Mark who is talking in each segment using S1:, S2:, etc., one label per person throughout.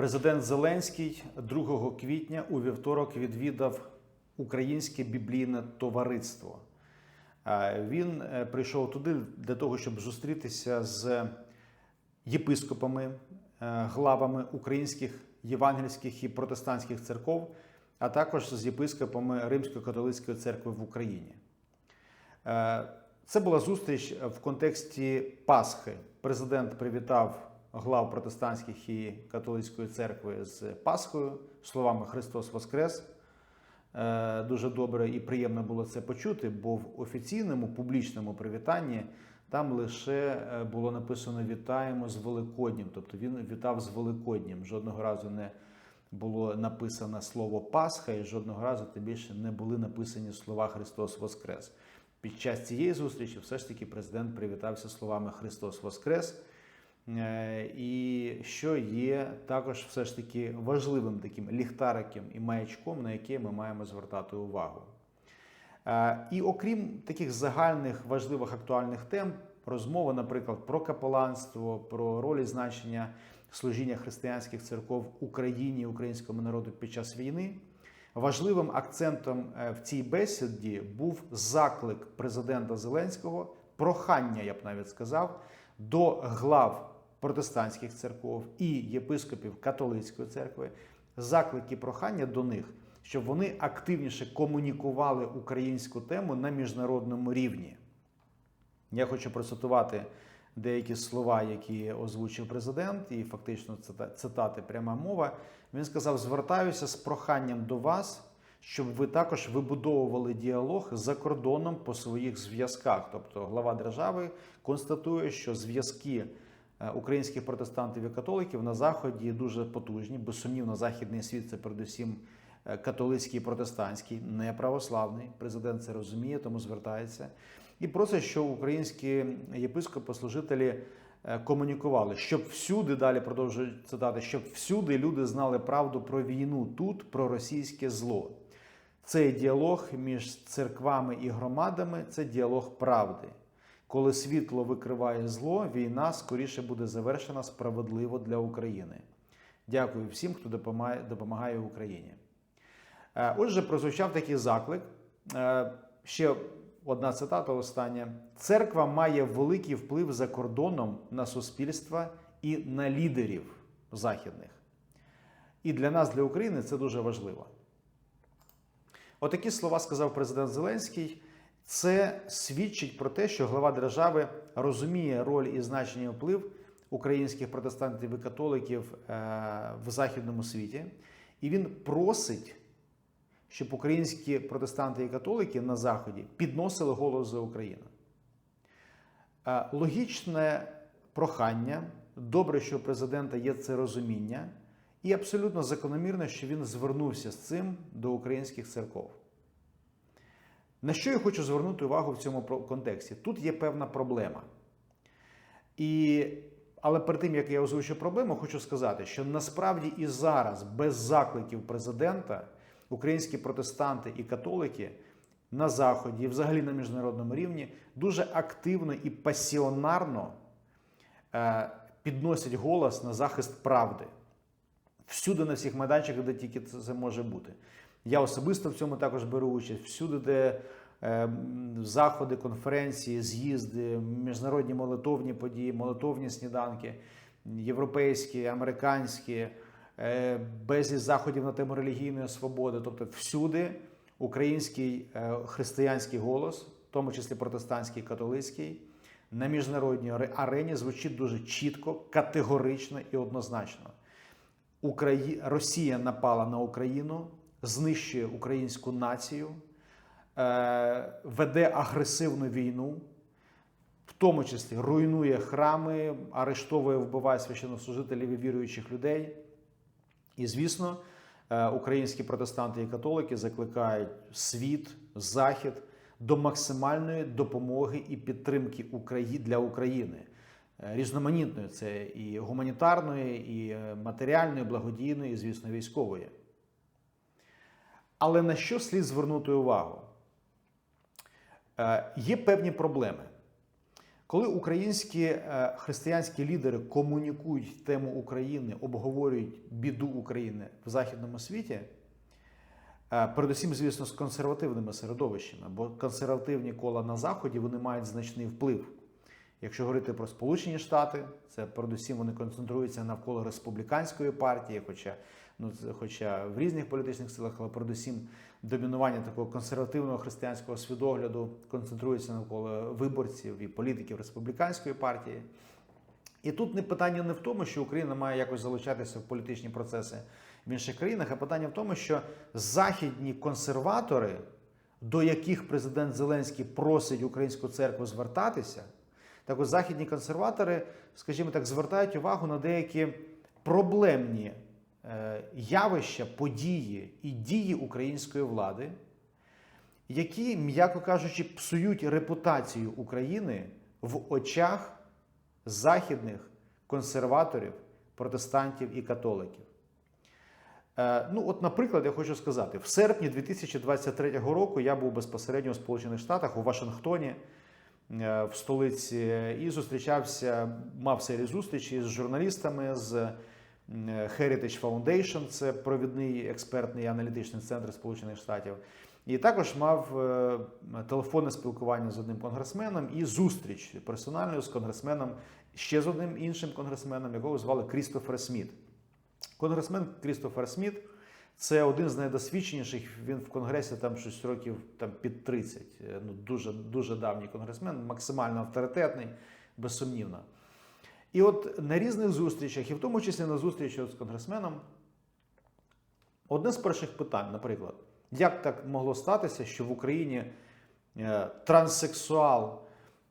S1: Президент Зеленський 2 квітня у вівторок відвідав Українське біблійне товариство. Він е, прийшов туди для того, щоб зустрітися з єпископами, е, главами українських євангельських і протестантських церков, а також з єпископами Римсько-католицької церкви в Україні. Е, Це була зустріч в контексті Пасхи. Президент привітав глав протестантських і католицької церкви з Пасхою словами Христос Воскрес. Е, Дуже добре і приємно було це почути, бо в офіційному публічному привітанні там лише е, було написано Вітаємо з Великоднім. Тобто він вітав з Великоднім. Жодного разу не було написано слово Пасха, і жодного разу тим більше не були написані слова Христос Воскрес. Під час цієї зустрічі все ж таки президент привітався словами Христос Воскрес. Е, І що є також все ж таки важливим таким ліхтариком і маячком, на яке ми маємо звертати увагу. Е, І окрім таких загальних важливих актуальних тем, розмова, наприклад, про капеланство, про роль і значення служіння християнських церков Україні українському народу під час війни. Важливим акцентом е, в цій бесіді був заклик президента Зеленського, прохання, я б навіть сказав, до глав протестантських церков і єпископів католицької церкви, заклики прохання до них, щоб вони активніше комунікували українську тему на міжнародному рівні. Я хочу процитувати деякі слова, які озвучив президент, і фактично цитати пряма мова. Він сказав: звертаюся з проханням до вас, щоб ви також вибудовували діалог за кордоном по своїх зв'язках. Тобто глава держави констатує, що зв'язки українських протестантів і католиків на заході дуже потужні. Безсумнівно, західний світ це передусім е, католицький і протестантський, не православний. Президент це розуміє, тому звертається. І просить, що українські єпископи, служителі е, комунікували, щоб всюди, далі продовжує цитати, щоб всюди люди знали правду про війну тут, про російське зло. Цей діалог між церквами і громадами це діалог правди. Коли світло викриває зло, війна скоріше буде завершена справедливо для України. Дякую всім, хто допомагає, Україні. Е, Отже, прозвучав такий заклик. Е, Ще одна цитата остання. Церква має великий вплив за кордоном на суспільство і на лідерів західних. І для нас, для України, це дуже важливо. Отакі слова сказав президент Зеленський. Це свідчить про те, що глава держави розуміє роль і значення і вплив українських протестантів і католиків е, в західному світі, і він просить, щоб українські протестанти і католики на заході підносили голос за Україну. Е, Логічне прохання. Добре, що у президента є це розуміння, і абсолютно закономірно, що він звернувся з цим до українських церков. На що я хочу звернути увагу в цьому контексті? Тут є певна проблема. І, але перед тим, як я озвучу проблему, хочу сказати, що насправді і зараз, без закликів президента, українські протестанти і католики на Заході і взагалі на міжнародному рівні дуже активно і пасіонарно е, підносять голос на захист правди. Всюди на всіх майданчиках, де тільки це може бути. Я особисто в цьому також беру участь. Всюди, де е, заходи, конференції, з'їзди, міжнародні молитовні події, молитовні сніданки, європейські, американські, е, безліч заходів на тему релігійної свободи. Тобто всюди український е, християнський голос, в тому числі протестантський, католицький, на міжнародній арені звучить дуже чітко, категорично і однозначно. Росія напала на Україну, знищує українську націю, е... веде агресивну війну, в тому числі руйнує храми, арештовує, вбиває священнослужителів і віруючих людей. І, звісно, е, українські протестанти і католики закликають світ, захід до максимальної допомоги і підтримки для України. Е, Різноманітної це і гуманітарної, і матеріальної, благодійної, і, звісно, військової. Але на що слід звернути увагу? Е, Є певні проблеми. Коли українські е, християнські лідери комунікують тему України, обговорюють біду України в західному світі, е, передусім, звісно, з консервативними середовищами, бо консервативні кола на заході вони мають значний вплив. Якщо говорити про Сполучені Штати, це передусім вони концентруються навколо республіканської партії, хоча ну хоча в різних політичних силах, але передусім домінування такого консервативного християнського свідогляду концентрується навколо виборців і політиків республіканської партії. І тут не питання не в тому, що Україна має якось залучатися в політичні процеси в інших країнах, а питання в тому, що західні консерватори, до яких президент Зеленський просить українську церкву звертатися, так ось західні консерватори, скажімо так, звертають увагу на деякі проблемні е, явища, події і дії української влади, які, м'яко кажучи, псують репутацію України в очах західних консерваторів, протестантів і католиків. Е, Ну, от, наприклад, я хочу сказати, в серпні 2023 року я був безпосередньо у Сполучених Штатах у Вашингтоні, в столиці, і зустрічався, мав серію зустрічей з журналістами з м, Heritage Foundation, це провідний експертний аналітичний центр Сполучених Штатів. І також мав е, телефонне спілкування з одним конгресменом і зустріч персональною з конгресменом, ще з одним іншим конгресменом, якого звали Крістофер Сміт. Конгресмен Крістофер Сміт це один з найдосвідченіших. Він в конгресі там щось років там під 30. Е, Ну дуже дуже давній конгресмен, максимально авторитетний, безсумнівно. І от на різних зустрічах, і в тому числі на зустрічі з конгресменом, одне з перших питань, наприклад, як так могло статися, що в Україні е, транссексуал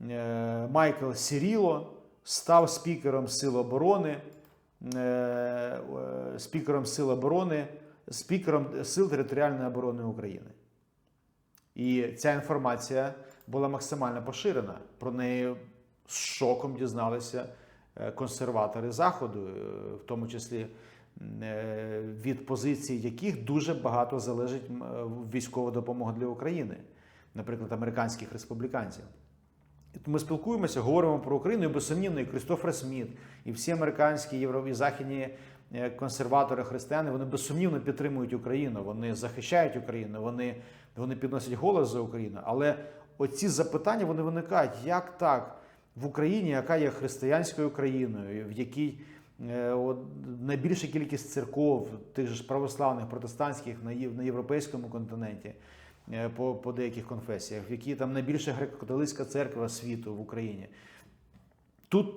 S1: е, Майкл Сіріло став спікером Сил оборони, спікером Сил оборони, спікером Сил територіальної оборони України. І ця інформація була максимально поширена. Про неї з шоком дізналися е, консерватори Заходу, е, в тому числі е, від позицій яких дуже багато залежить військова допомога для України, наприклад, американських республіканців. Ми спілкуємося, говоримо про Україну, і безсумнівно, і Крістофер Сміт, і всі американські євро- і західні консерватори, християни, вони безсумнівно підтримують Україну, вони захищають Україну, вони, вони підносять голос за Україну. Але оці запитання вони виникають, як так в Україні, яка є християнською країною, в якій е, от, найбільша кількість церков, тих ж православних, протестантських на, європейському континенті, е, по, по деяких конфесіях, в якій там найбільша греко-католицька церква світу в Україні. Тут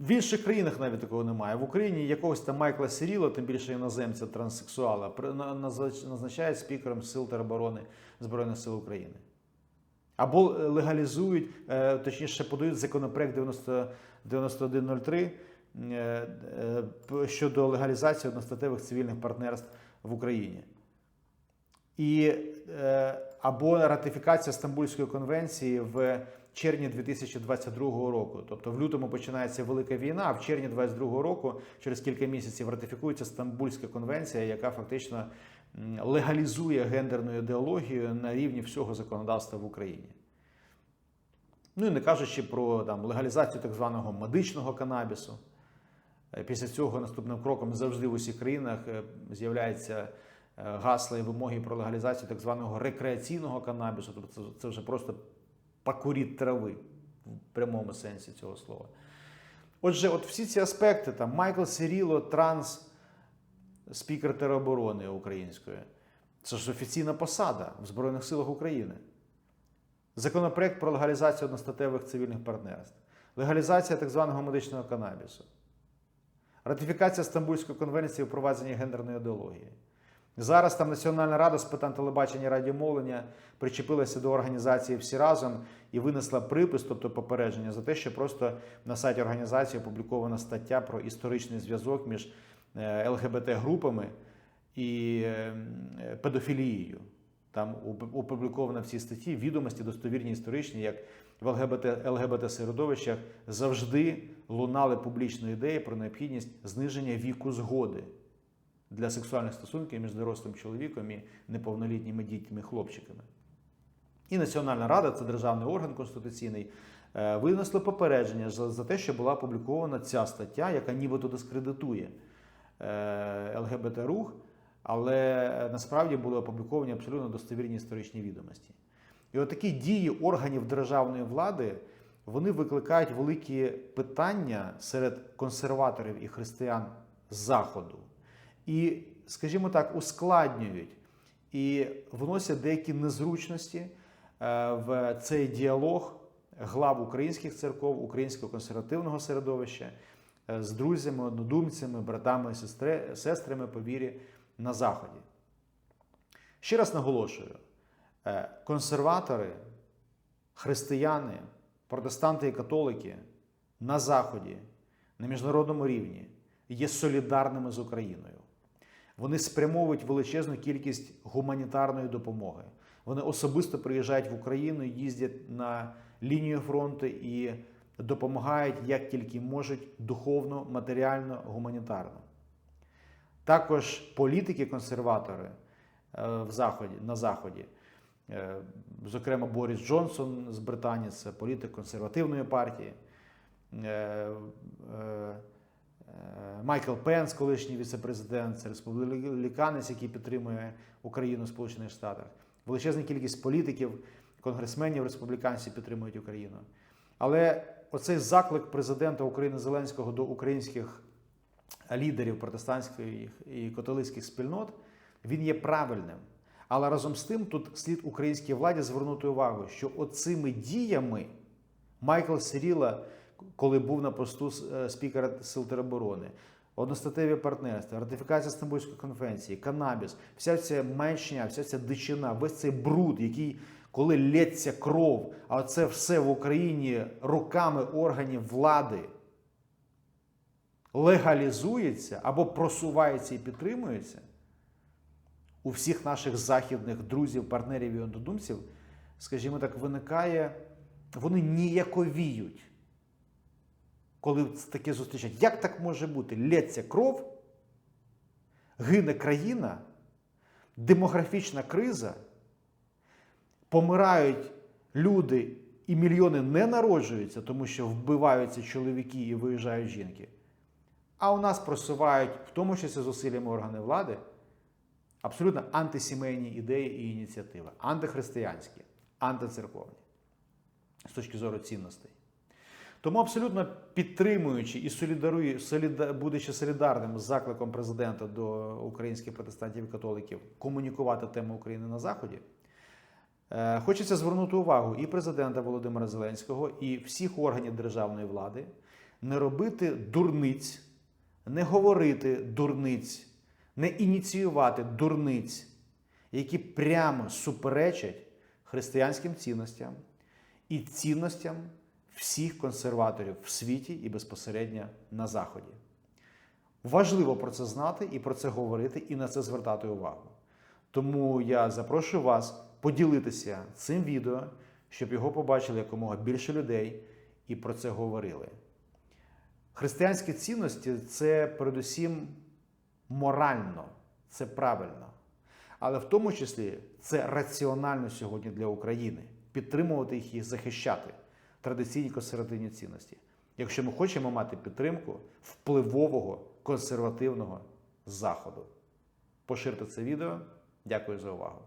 S1: в інших країнах навіть такого немає. В Україні якогось там Майкла Сіріла, тим більше іноземця транссексуала, назначають спікером Сил тероборони Збройних сил України. Або легалізують, е, точніше, подають законопроект 90 9103 е, е, щодо легалізації одностатевих цивільних партнерств в Україні. І е, або ратифікація Стамбульської конвенції в червні 2022 року. Тобто в лютому починається велика війна, а в червні 2022 року, через кілька місяців, ратифікується Стамбульська конвенція, яка фактично легалізує гендерну ідеологію на рівні всього законодавства в Україні. Ну і не кажучи про там, легалізацію так званого медичного канабісу. Е, Після цього наступним кроком завжди в усіх країнах е, з'являється е, гасла і вимоги про легалізацію так званого рекреаційного канабісу. Тобто це, це вже просто покуріть трави в прямому сенсі цього слова. Отже, от всі ці аспекти, там Майкл Сиріло, транс, спікер тероборони української, це ж офіційна посада в Збройних силах України. Законопроект про легалізацію одностатевих цивільних партнерств, легалізація так званого медичного канабісу, ратифікація Стамбульської конвенції у впровадженні гендерної ідеології. Зараз там Національна рада з питань телебачення і радіомовлення причепилася до організації всі разом і винесла припис, тобто попередження за те, що просто на сайті організації опублікована стаття про історичний зв'язок між е, ЛГБТ-групами і е, педофілією. Там оп- опубліковано в цій статті відомості достовірні історичні, як в ЛГБТ, ЛГБТ-середовищах завжди лунали публічні ідеї про необхідність зниження віку згоди для сексуальних стосунків між дорослим чоловіком і неповнолітніми дітьми хлопчиками. І Національна рада це державний орган конституційний, е, винесли попередження за, те, що була опублікована ця стаття, яка нібито дискредитує е, ЛГБТ-рух, але насправді були опубліковані абсолютно достовірні історичні відомості. І от такі дії органів державної влади вони викликають великі питання серед консерваторів і християн Заходу. І, скажімо так, ускладнюють і вносять деякі незручності е, в цей діалог глав українських церков, українського консервативного середовища е, з друзями, однодумцями, братами сестри- сестрами по вірі на Заході. Ще раз наголошую: е, консерватори, християни, протестанти і католики на Заході, на міжнародному рівні є солідарними з Україною. Вони спрямовують величезну кількість гуманітарної допомоги. Вони особисто приїжджають в Україну, їздять на лінію фронту і допомагають як тільки можуть духовно, матеріально, гуманітарно. Також політики-консерватори е, в Заході, на Заході, е, зокрема Борис Джонсон з Британії, це політик консервативної партії. Е, Майкл Пенс, колишній віцепрезидент, це республіканець, який підтримує Україну в Сполучених Штатах. Величезна кількість політиків, конгресменів республіканців підтримують Україну. Але оцей заклик президента України Зеленського до українських лідерів протестантських і католицьких спільнот він є правильним. Але разом з тим тут слід українській владі звернути увагу, що оцими діями Майкл Сиріла, коли був на посту е, спікера Сил тероборони, одностатеві партнерства, ратифікація Стамбульської конвенції, канабіс, вся ця маячня, вся ця дичина, весь цей бруд, який коли лється кров, а це все в Україні руками органів влади легалізується або просувається і підтримується у всіх наших західних друзів, партнерів і однодумців, скажімо так, виникає, вони ніяковіють, коли таке зустрічають. Як так може бути? Лється кров, гине країна, демографічна криза, помирають люди, і мільйони не народжуються, тому що вбиваються чоловіки і виїжджають жінки. А у нас просувають, в тому числі зусиллями органів влади, абсолютно антисімейні ідеї і ініціативи, антихристиянські, антицерковні з точки зору цінностей. Тому абсолютно підтримуючи і солідарує, соліда, будучи солідарним з закликом президента до українських протестантів і католиків комунікувати тему України на Заході, е, хочеться звернути увагу і президента Володимира Зеленського, і всіх органів державної влади не робити дурниць, не говорити дурниць, не ініціювати дурниць, які прямо суперечать християнським цінностям і цінностям всіх консерваторів в світі і безпосередньо на Заході. Важливо про це знати і про це говорити, і на це звертати увагу. Тому я запрошую вас поділитися цим відео, щоб його побачили якомога більше людей і про це говорили. Християнські цінності це передусім морально, це правильно. Але в тому числі це раціонально сьогодні для України підтримувати їх і захищати традиційні консервативні цінності. Якщо ми хочемо мати підтримку впливового консервативного заходу. Поширте це відео. Дякую за увагу.